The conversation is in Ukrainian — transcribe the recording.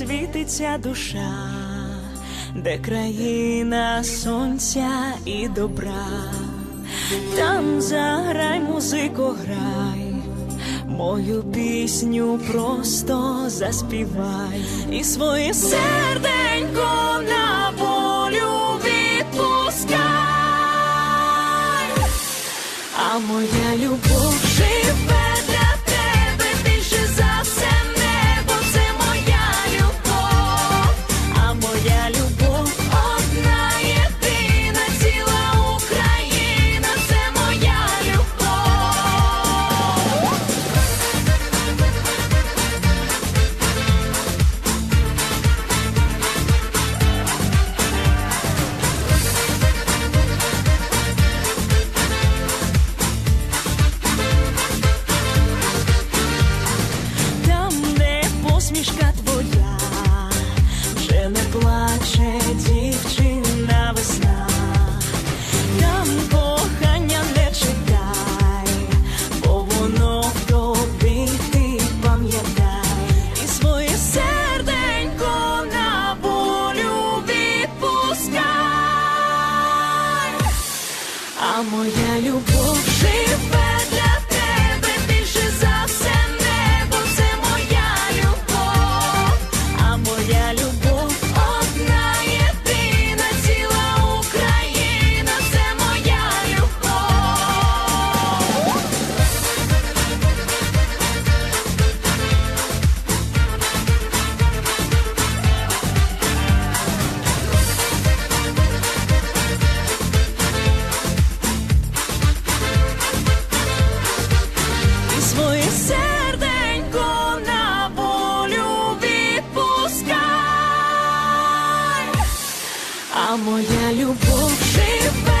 світиться душа, де країна сонця і добра. Там заграй, музико, грай, мою пісню просто заспівай і своє серденько на волю відпускай, а моя любов живе не плаче дівчина весна, там кохання не чекай, бо воно в тобі ти пам'ятай, і своє серденько на волю відпускай. А моя любов живе а моя любов живе.